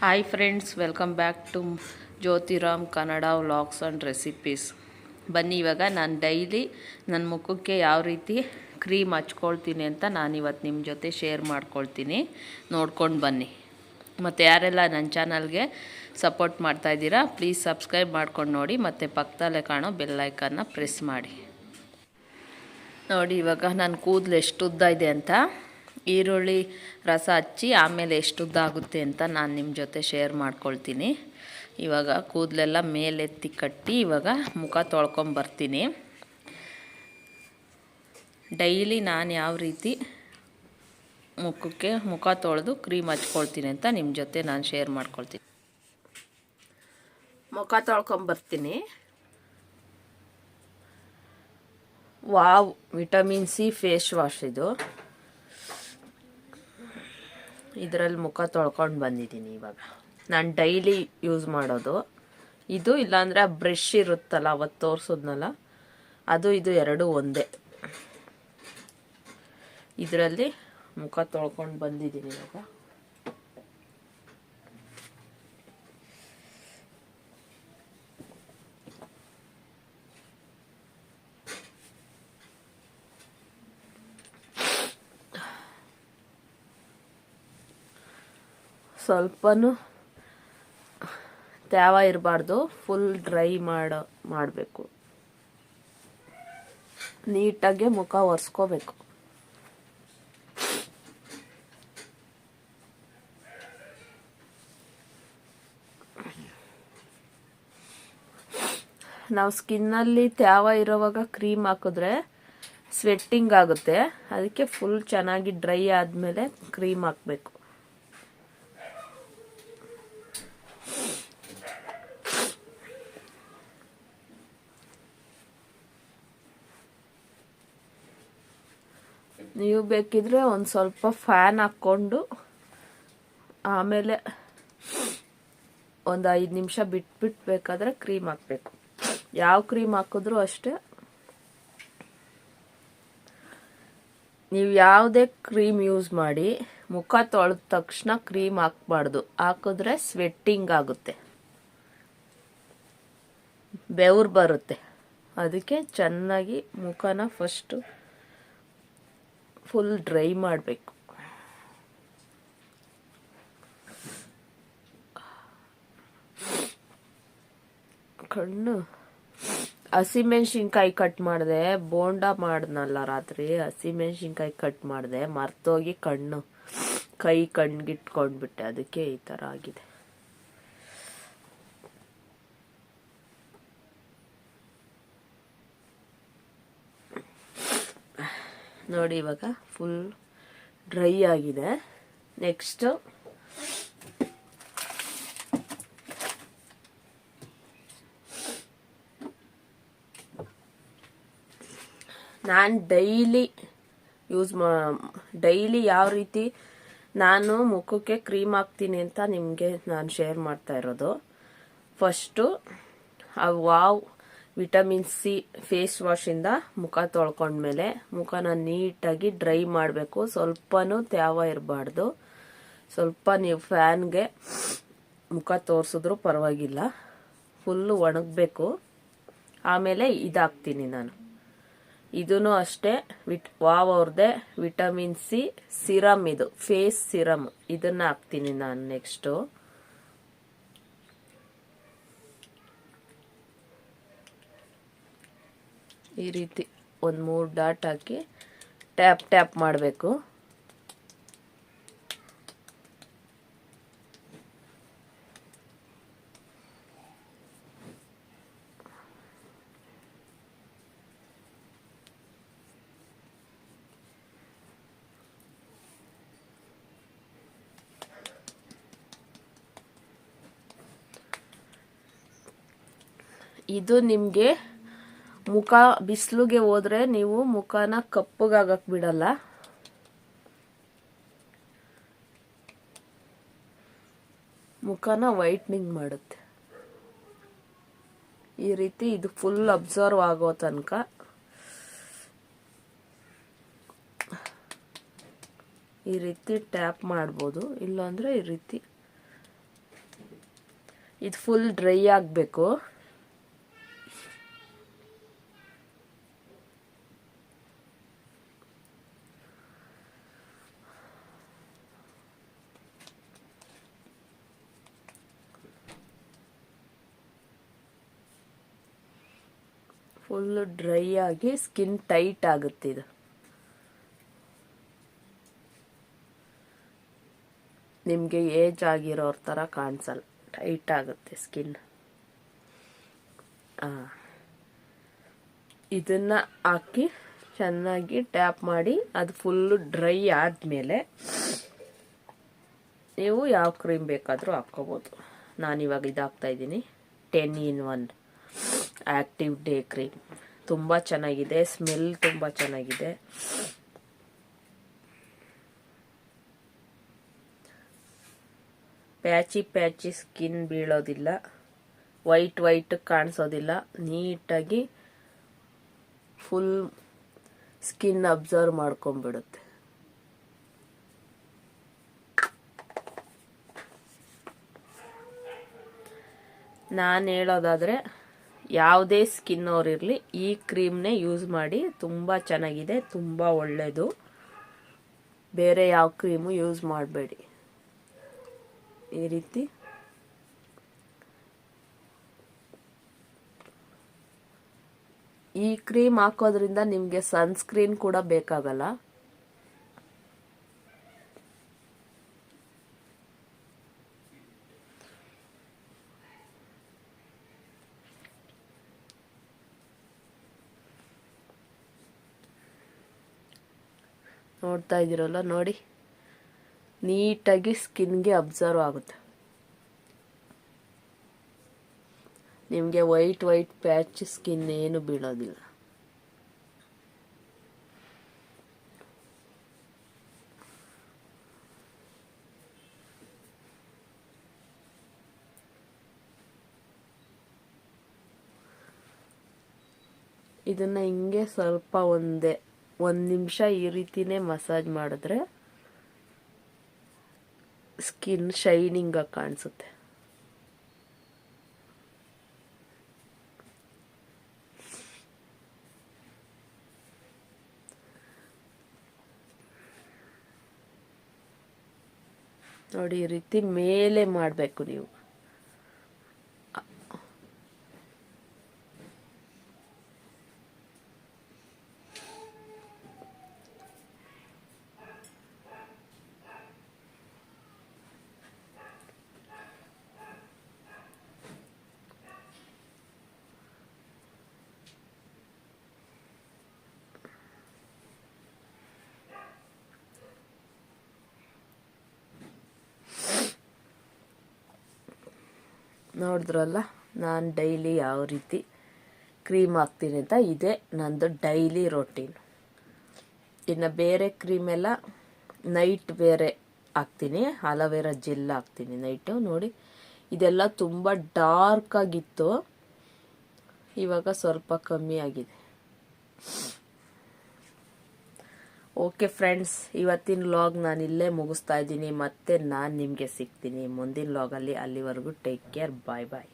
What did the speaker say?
Hi friends welcome back to Jyothiram Kannada vlogs and recipes ಬನ್ನಿ ಇವಾಗ ನಾನು daily ನನ್ನ ಮುಖಕ್ಕೆ ಯಾವ ರೀತಿ ಕ್ರೀಮ್ ಹಚ್ಕೊಳ್ತೀನಿ ಅಂತ ನಾನು ಇವತ್ತು ನಿಮ್ಮ ಜೊತೆ ಶೇರ್ ಮಾಡ್ಕೊಳ್ತೀನಿ. ನೋಡ್ಕೊಂಡು ಬನ್ನಿ. ಮತ್ತು ಯಾರೆಲ್ಲ ನನ್ನ ಚಾನಲ್ಗೆ ಸಪೋರ್ಟ್ ಮಾಡ್ತಾಯಿದ್ದೀರಾ ಪ್ಲೀಸ್ ಸಬ್ಸ್ಕ್ರೈಬ್ ಮಾಡ್ಕೊಂಡು ನೋಡಿ, ಮತ್ತು ಪಕ್ಕದಲ್ಲೇ ಕಾಣೋ ಬೆಲ್ಲೈಕನ್ನ ಪ್ರೆಸ್ ಮಾಡಿ. ನೋಡಿ ಇವಾಗ ನನ್ನ ಕೂದಲು ಎಷ್ಟು ಉದ್ದ ಇದೆ ಅಂತ. ಈರುಳ್ಳಿ ರಸ ಹಚ್ಚಿ ಆಮೇಲೆ ಎಷ್ಟು ಉದ್ದ ಆಗುತ್ತೆ ಅಂತ ನಾನು ನಿಮ್ಮ ಜೊತೆ ಶೇರ್ ಮಾಡ್ಕೊಳ್ತೀನಿ. ಇವಾಗ ಕೂದಲೆಲ್ಲ ಮೇಲೆತ್ತಿ ಕಟ್ಟಿ ಇವಾಗ ಮುಖ ತೊಳ್ಕೊಂಬರ್ತೀನಿ ಡೈಲಿ ನಾನು ಯಾವ ರೀತಿ ಮುಖಕ್ಕೆ ಮುಖ ತೊಳೆದು ಕ್ರೀಮ್ ಹಚ್ಕೊಳ್ತೀನಿ ಅಂತ ನಿಮ್ಮ ಜೊತೆ ನಾನು ಶೇರ್ ಮಾಡ್ಕೊಳ್ತೀನಿ. ಮುಖ ತೊಳ್ಕೊಂಬರ್ತೀನಿ wow, vitamin C face wash ಇದು. ಇದರಲ್ಲಿ ಮುಖ ತೊಳ್ಕೊಂಡು ಬಂದಿದ್ದೀನಿ ಇವಾಗ. ನಾನು ಡೈಲಿ ಯೂಸ್ ಮಾಡೋದು. ಇದು ಇಲ್ಲಾಂದರೆ ಆ ಬ್ರಷ್ ಇರುತ್ತಲ್ಲ ಅವತ್ತು ತೋರಿಸೋದ್ನಲ್ಲ, ಅದು ಇದು ಎರಡು ಒಂದೇ. ಇದರಲ್ಲಿ ಮುಖ ತೊಳ್ಕೊಂಡು ಬಂದಿದ್ದೀನಿ ಇವಾಗ. ಸ್ವಲ್ಪನೂ ತ್ಯಾವ ಇರಬಾರ್ದು ಫುಲ್ ಡ್ರೈ ಮಾಡೋ, ಮಾಡಬೇಕು. ನೀಟಾಗೆ ಮುಖ ಒರೆಸ್ಕೋಬೇಕು. ನಾವು ಸ್ಕಿನ್ನಲ್ಲಿ ತ್ಯಾವ ಇರೋವಾಗ ಕ್ರೀಮ್ ಹಾಕಿದ್ರೆ ಸ್ವೆಟ್ಟಿಂಗ್ ಆಗುತ್ತೆ. ಅದಕ್ಕೆ ಫುಲ್ ಚೆನ್ನಾಗಿ ಡ್ರೈ ಆದಮೇಲೆ ಕ್ರೀಮ್ ಹಾಕಬೇಕು. ನೀವು ಬೇಕಿದ್ರೆ ಒಂದು ಸ್ವಲ್ಪ ಫ್ಯಾನ್ ಹಾಕ್ಕೊಂಡು ಆಮೇಲೆ ಒಂದು ಐದು ನಿಮಿಷ ಬಿಟ್ಬಿಟ್ಬೇಕಾದ್ರೆ ಕ್ರೀಮ್ ಹಾಕಬೇಕು. ಯಾವ ಕ್ರೀಮ್ ಹಾಕಿದ್ರೂ ಅಷ್ಟೇ. ನೀವು ಯಾವುದೇ ಕ್ರೀಮ್ ಯೂಸ್ ಮಾಡಿ ಮುಖ ತೊಳೆದ ತಕ್ಷಣ ಕ್ರೀಮ್ ಹಾಕ್ಬಾರ್ದು. ಹಾಕಿದ್ರೆ ಸ್ವೆಟ್ಟಿಂಗ್ ಆಗುತ್ತೆ. ಬೆವ್ರು ಬರುತ್ತೆ. ಅದಕ್ಕೆ ಚೆನ್ನಾಗಿ ಮುಖನ ಫಸ್ಟು ಫುಲ್ ಡ್ರೈ ಮಾಡಬೇಕು. ಕಣ್ಣು. ಹಸಿಮೆಣ್ಸಿನ್ಕಾಯಿ ಕಟ್ ಮಾಡಿದೆ, ಬೋಂಡ ಮಾಡಿದ್ನಲ್ಲ ರಾತ್ರಿ ಹಸಿಮೆಣ್ಸಿನ್ಕಾಯಿ ಕಟ್ ಮಾಡಿದೆ, ಮರ್ತೋಗಿ ಕಣ್ಣು. ಕೈ ಕಣ್ಗಿಟ್ಕೊಂಡ್ಬಿಟ್ಟೆ, ಅದಕ್ಕೆ ಈ ಥರ ಆಗಿದೆ. ನೋಡಿ, ಇವಾಗ ಫುಲ್ ಡ್ರೈ ಆಗಿದೆ. ನೆಕ್ಸ್ಟು ನಾನು ಡೈಲಿ ಯೂಸ್ ಮಾ ಡೈಲಿ ಯಾವ ರೀತಿ ನಾನು ಮುಖಕ್ಕೆ ಕ್ರೀಮ್ ಹಾಕ್ತೀನಿ ಅಂತ ನಿಮಗೆ ನಾನು ಶೇರ್ ಮಾಡ್ತಾ ಇರೋದು. First wow vitamin C face ವಾಶಿಂದ ಮುಖ ತೊಳ್ಕೊಂಡ್ಮೇಲೆ ಮುಖನ ನೀಟಾಗಿ ಡ್ರೈ ಮಾಡಬೇಕು. ಸ್ವಲ್ಪನೂ ತ್ಯಾವ ಇರಬಾರ್ದು. ಸ್ವಲ್ಪ ನೀವು ಫ್ಯಾನ್ಗೆ ಮುಖ ತೋರಿಸಿದ್ರು ಪರವಾಗಿಲ್ಲ. ಫುಲ್ಲು ಒಣಗಬೇಕು. ಆಮೇಲೆ ಇದಾಕ್ತೀನಿ ನಾನು. ಇದೂ ಅಷ್ಟೇ. ವಿಟ್, ವಾವ್ ಅವ್ರದ್ದೇ ವಿಟಮಿನ್ ಸಿ ಸಿರಮ್ ಇದು. Face serum. ಇದನ್ನ ಹಾಕ್ತೀನಿ ನಾನು ನೆಕ್ಸ್ಟು. ಈ ರೀತಿ ಒಂದು ಮೂರು ಡಾಟ್ ಹಾಕಿ ಟ್ಯಾಪ್ ಟ್ಯಾಪ್ ಮಾಡಬೇಕು. ಇದು ನಿಮಗೆ ಮುಖ ಬಿಸಿಲಿಗೆ ಹೋದ್ರೆ ನೀವು ಮುಖನ ಕಪ್ಪಗಾಗಕ್ಕೆ ಬಿಡಲ್ಲ. ಮುಖನ ವೈಟ್ನಿಂಗ್ ಮಾಡುತ್ತೆ. ಈ ರೀತಿ ಇದು ಫುಲ್ ಅಬ್ಸರ್ವ್ ಆಗೋ ತನಕ. ಈ ರೀತಿ ಟ್ಯಾಪ್ ಮಾಡ್ಬೋದು. ಇಲ್ಲಾಂದ್ರೆ ಈ ರೀತಿ ಇದು ಫುಲ್ ಡ್ರೈ ಆಗಬೇಕು. ಫುಲ್ ಡ್ರೈ ಆಗಿ ಸ್ಕಿನ್ ಟೈಟ್ ಆಗುತ್ತೆ ಇದು. ನಿಮಗೆ ಏಜ್ ಆಗಿರೋರ ಥರ ಕಾಣಿಸಲ್ಲ ಟೈಟ್ ಆಗುತ್ತೆ ಸ್ಕಿನ್ ಇದನ್ನ ಹಾಕಿ ಚೆನ್ನಾಗಿ ಟ್ಯಾಪ್ ಮಾಡಿ ಅದು ಫುಲ್ಲು ಡ್ರೈ ಆದಮೇಲೆ ನೀವು ಯಾವ ಕ್ರೀಮ್ ಬೇಕಾದರೂ ಹಾಕ್ಕೋಬೋದು. ನಾನಿವಾಗ ಇದು ಹಾಕ್ತಾ ಇದ್ದೀನಿ. Ten in one active day cream. ತುಂಬ ಚೆನ್ನಾಗಿದೆ. ಸ್ಮೆಲ್ ತುಂಬ ಚೆನ್ನಾಗಿದೆ. ಪ್ಯಾಚಿ ಪ್ಯಾಚಿ ಸ್ಕಿನ್ ಬೀಳೋದಿಲ್ಲ. ವೈಟ್ ವೈಟ್ ಕಾಣಿಸೋದಿಲ್ಲ. ನೀಟಾಗಿ ಫುಲ್ ಸ್ಕಿನ್ ಅಬ್ಸರ್ವ್ ಮಾಡ್ಕೊಂಬಿಡುತ್ತೆ ನಾನು ಹೇಳೋದಾದರೆ ಯಾವುದೇ ಸ್ಕಿನ್ ಇರಲಿ, ಈ ಕ್ರೀಮ್ನೇ ಯೂಸ್ ಮಾಡಿ ತುಂಬ ಚೆನ್ನಾಗಿದೆ, ತುಂಬ ಒಳ್ಳೆಯದು ಬೇರೆ ಯಾವ ಕ್ರೀಮು ಯೂಸ್ ಮಾಡಬೇಡಿ. ಈ ರೀತಿ. ಈ ಕ್ರೀಮ್ ಹಾಕೋದ್ರಿಂದ ನಿಮಗೆ ಸನ್ಸ್ಕ್ರೀನ್ ಕೂಡ ಬೇಕಾಗಲ್ಲ. ನೋಡ್ತಾ ಇದ್ದೀರಲ್ಲ, ನೋಡಿ. ನೀಟಾಗಿ ಸ್ಕಿನ್ಗೆ ಅಬ್ಸರ್ವ್ ಆಗುತ್ತೆ. ನಿಮಗೆ ವೈಟ್ ವೈಟ್ ಪ್ಯಾಚ್ ಸ್ಕಿನ್ ಏನು ಬೀಳೋದಿಲ್ಲ. ಇದನ್ನ ಹಿಂಗೆ ಸ್ವಲ್ಪ ಒಂದೇ ಒಂದು ನಿಮಿಷ ಈ ರೀತಿನೇ ಮಸಾಜ್ ಮಾಡಿದ್ರೆ ಸ್ಕಿನ್ ಶೈನಿಂಗ್ ಆಗಿ ಕಾಣಿಸುತ್ತೆ. ನೋಡಿ ಈ ರೀತಿ ಮೇಲೆ ಮಾಡಬೇಕು ನೀವು. ನೋಡಿದ್ರಲ್ಲ, ನಾನು ಡೈಲಿ ಯಾವ ರೀತಿ ಕ್ರೀಮ್ ಹಾಕ್ತೀನಿ ಅಂತ ಇದೇ ನಂದು ಡೈಲಿ ರೊಟೀನ್. ಇನ್ನು ಬೇರೆ ಕ್ರೀಮೆಲ್ಲ ನೈಟ್ ಬೇರೆ ಹಾಕ್ತೀನಿ, ಅಲೋವೆರಾ ಜೆಲ್ ಹಾಕ್ತೀನಿ ನೈಟು, ನೋಡಿ. ಇದೆಲ್ಲ ತುಂಬ ಡಾರ್ಕ್ ಆಗಿತ್ತು, ಇವಾಗ ಸ್ವಲ್ಪ ಕಮ್ಮಿ ಆಗಿದೆ. ಓಕೆ ಫ್ರೆಂಡ್ಸ್ ಇವತ್ತಿನ ಲಾಗ್ ನಾನು ಇಲ್ಲೇ ಮುಗಿಸ್ತಾ ಇದ್ದೀನಿ. ಮತ್ತೆ ನಾನು ನಿಮಗೆ ಸಿಗ್ತೀನಿ. ಮುಂದಿನ ಲಾಗಲ್ಲಿ ಅಲ್ಲಿವರೆಗೂ ಟೇಕ್ ಕೇರ್ ಬಾಯ್ ಬಾಯ್